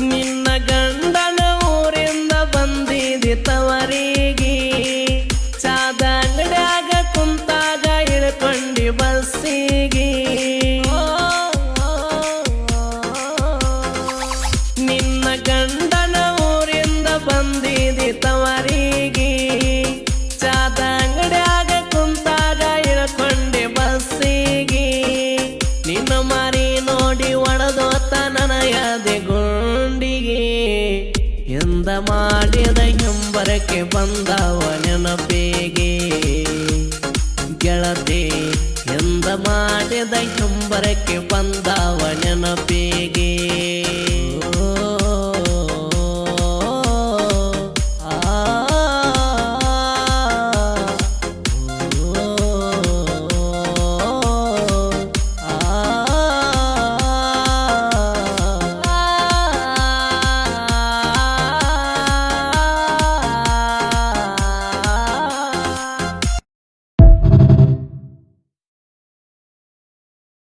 ನಿನ್ನ ಗಂಡನ ಊರಿಂದ ಬಂದಿದಿ ತವರಿಗೆ. ಚಾದ ಅಂಗಡ್ಯಾಗ ಕುಂತಾಗ ಇಳ್ಕೊಂಡಿ ಬಸ್ಸಿಗೆ. ಎಂದ ಮಾಡಿದ ಹಿಂಬರಕ್ಕೆ ಬಂದವ ನೆನಪಿಗೆ. ಗೆಳತಿ ಎಂದ ಮಾಡಿದ ಹಿಂಬರಕ್ಕೆ ಬಂದವ